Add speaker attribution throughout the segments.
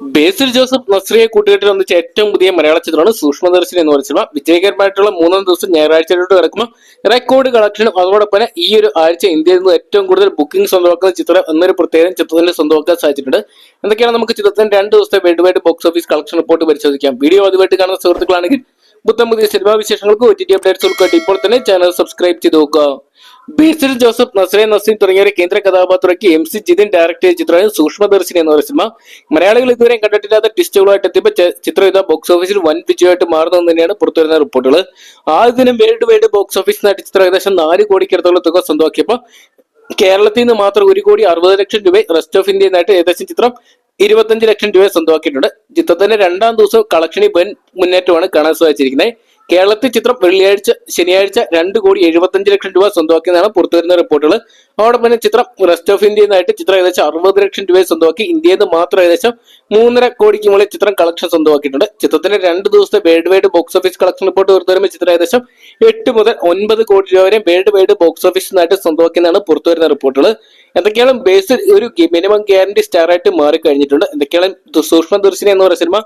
Speaker 1: ബേസിൽ Joseph നസ്രിയെ കൂട്ടുകെട്ടിൽ ഒന്നിച്ച ഏറ്റവും പുതിയ മലയാള ചിത്രമാണ് സൂക്ഷ്മദർശിനി എന്ന് സിനിമ. വിജയകരമായിട്ടുള്ള മൂന്നാം ദിവസം ഞായറാഴ്ചയിലോട്ട് കിടക്കുമ്പോൾ റെക്കോർഡ് കളക്ഷനും അതോടൊപ്പം ഈ ഒരു ആഴ്ച ഇന്ത്യയിൽ നിന്ന് ഏറ്റവും കൂടുതൽ ബുക്കിംഗ് സ്വന്തമാക്കുന്ന ചിത്രം എന്നൊരു പ്രത്യേകം ചിത്രത്തിന്റെ സ്വന്തമാക്കാൻ സാധിച്ചിട്ടുണ്ട്. എന്തൊക്കെയാണ് നമുക്ക് ചിത്രത്തിന് രണ്ട് ദിവസത്തെ world wide box office collection report പരിശോധിക്കാം. വീഡിയോ ആദ്യമായിട്ട് കാണുന്ന സുഹൃത്തുക്കളാണെങ്കിൽ പുത്തൻ പുതിയ സിനിമാ വിശേഷങ്ങൾക്ക് ഒ ടി ടി ഇപ്പോൾ തന്നെ ചാനൽ സബ്സ്ക്രൈബ് ചെയ്ത് നോക്കുക. ബേസിൽ ജോസഫ് നസ്രേ നസീം തുടങ്ങിയവരെ കേന്ദ്ര കഥാപാത്രമാക്കി എം സി ജിതിൻ ഡയറക്ട് ചെയ്ത ചിത്രമായ സൂക്ഷ്മദർശിനി എന്ന് സിനിമ. മലയാളികൾ ഇതുവരെ കണ്ടിട്ടില്ലാത്ത ട്വിസ്റ്റുകളായിട്ട് എത്തിയപ്പോൾ ചിത്രം ഇതാ ബോക്സ് ഓഫീസിൽ വൻ വിജയമായിട്ട് മാറുന്നതെന്ന് തന്നെയാണ് പുറത്തുവരുന്ന റിപ്പോർട്ടുകൾ. ആദ്യ ദിനം വേൾഡ് വൈഡ് ബോക്സ് ഓഫീസിനായിട്ട് ചിത്രം ഏകദേശം നാല് കോടിക്കടുത്തുള്ള തുക സ്വന്തമാക്കിയപ്പോൾ കേരളത്തിൽ നിന്ന് മാത്രം ഒരു കോടി അറുപത് ലക്ഷം രൂപ റെസ്റ്റ് ഓഫ് ഇന്ത്യന്നായിട്ട് ഏകദേശം ചിത്രം ഇരുപത്തഞ്ച് ലക്ഷം രൂപ സ്വന്തമാക്കിയിട്ടുണ്ട്. ചിത്രത്തിന്റെ രണ്ടാം ദിവസം കളക്ഷനിൽ വൻ മുന്നേറ്റമാണ് കാണാൻ സാധിച്ചിരിക്കുന്നത്. കേരളത്തിൽ ചിത്രം വെള്ളിയാഴ്ച ശനിയാഴ്ച രണ്ട് കോടി എഴുപത്തഞ്ച് ലക്ഷം രൂപ സ്വന്തമാക്കിയതാണ് പുറത്തുവരുന്ന റിപ്പോർട്ടുകൾ. അതോടൊപ്പം തന്നെ ചിത്രം റെസ്റ്റ് ഓഫ് ഇന്ത്യയിൽ നിന്നായിട്ട് ചിത്രം ഏകദേശം അറുപത് ലക്ഷം രൂപ സ്വന്തമാക്കി. ഇന്ത്യയിൽ നിന്ന് മാത്രം ഏകദേശം മൂന്നര കോടിക്ക് മുകളിൽ ചിത്രം കളക്ഷൻ സ്വന്തമാക്കിയിട്ടുണ്ട്. ചിത്രത്തിന്റെ രണ്ട് ദിവസത്തെ world wide box office collection report പുറത്തു വരുമ്പോൾ ചിത്രം ഏകദേശം എട്ട് മുതൽ ഒൻപത് കോടി രൂപ വരെ വേൾഡ് വൈഡ് ബോക്സ് ഓഫീസിൽ നിന്നായിട്ട് സ്വന്തമാക്കിയെന്നാണ് പുറത്തുവരുന്ന റിപ്പോർട്ടുകൾ. എന്തൊക്കെയാണ് ബേസിൽ ഒരു മിനിമം ഗ്യാരണ്ടി സ്റ്റാർ ആയിട്ട് മാറിക്കഴിഞ്ഞിട്ടുണ്ട്. എന്തൊക്കെയാണ് സൂക്ഷ്മ സൂക്ഷ്മദർശിനി എന്ന് പറയുന്ന സിനിമ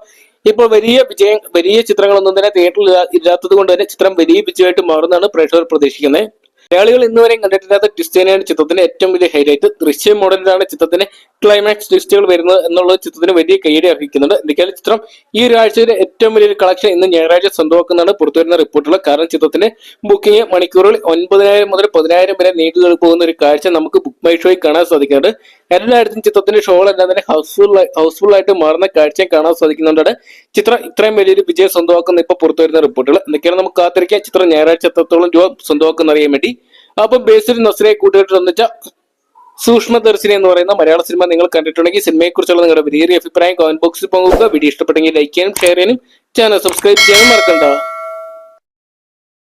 Speaker 1: ഇപ്പോൾ വലിയ വിജയം വലിയ ചിത്രങ്ങളൊന്നും തന്നെ തിയേറ്ററിൽ ഇല്ലാത്തത് കൊണ്ട് തന്നെ ചിത്രം വലിയ വിജയമായിട്ട് മാറുന്നതാണ് പ്രേക്ഷകർ പ്രതീക്ഷിക്കുന്നത്. മലയാളികൾ ഇന്നുവരെയും കണ്ടിട്ടില്ലാത്ത ട്വിസ്റ്റേനെയാണ് ചിത്രത്തിന്റെ ഏറ്റവും വലിയ ഹൈലൈറ്റ് ദൃശ്യം മോഡലിലാണ് ചിത്രത്തിന് ക്ലൈമാക്സ് ട്വിസ്റ്റുകൾ വരുന്നത് എന്നുള്ള ചിത്രത്തിന് വലിയ കൈയടി അർഹിക്കുന്നുണ്ട്. എന്തൊക്കെയാണ് ചിത്രം ഈ ഒരു ആഴ്ചയിലെ ഏറ്റവും വലിയൊരു കളക്ഷൻ ഇന്ന് ഞായറാഴ്ച സ്വന്തമാക്കുന്നതാണ് പുറത്തുവരുന്ന റിപ്പോർട്ടുകൾ കാരണം ചിത്രത്തിന് ബുക്കിംഗ് മണിക്കൂറുകളിൽ ഒൻപതിനായിരം മുതൽ പതിനായിരം വരെ നീണ്ടു പോകുന്ന ഒരു കാഴ്ച നമുക്ക് ബുക്ക് മൈ ഷോയിൽ കാണാൻ സാധിക്കുന്നുണ്ട്. എല്ലായിടത്തും ചിത്രത്തിന്റെ ഷോകൾ എല്ലാം തന്നെ ഹൗസ്ഫുൾ ഹൗസ്ഫുൾ ആയിട്ട് മാറുന്ന കാഴ്ചയും കാണാൻ സാധിക്കുന്നുണ്ടാണ് ചിത്രം ഇത്രയും വലിയൊരു വിജയം സ്വന്തമാക്കുന്ന ഇപ്പൊ പുറത്തുവരുന്ന റിപ്പോർട്ടുകൾ എന്തൊക്കെയാണ് നമുക്ക് കാത്തിരിക്കാൻ ചിത്രം ഞായറാഴ്ച എത്രത്തോളം രൂപ സ്വന്തമാക്കുന്ന അറിയാൻ വേണ്ടി. അപ്പൊ ബേസിൽ നസ്രയെ കൂട്ടുകെട്ട് ഒന്നിച്ച സൂക്ഷ്മദർശിനി എന്ന് പറയുന്ന മലയാള സിനിമ നിങ്ങൾ കണ്ടിട്ടുണ്ടെങ്കിൽ സിനിമയെക്കുറിച്ചുള്ള നിങ്ങളുടെ വലിയ അഭിപ്രായം കമന്റ് ബോക്സിൽ പങ്കുവെക്കുക. വീഡിയോ ഇഷ്ടപ്പെട്ടെങ്കിൽ ലൈക്ക് ചെയ്യാനും ഷെയർ ചെയ്യാനും ചാനൽ സബ്സ്ക്രൈബ് ചെയ്യാനും മറക്കണ്ട.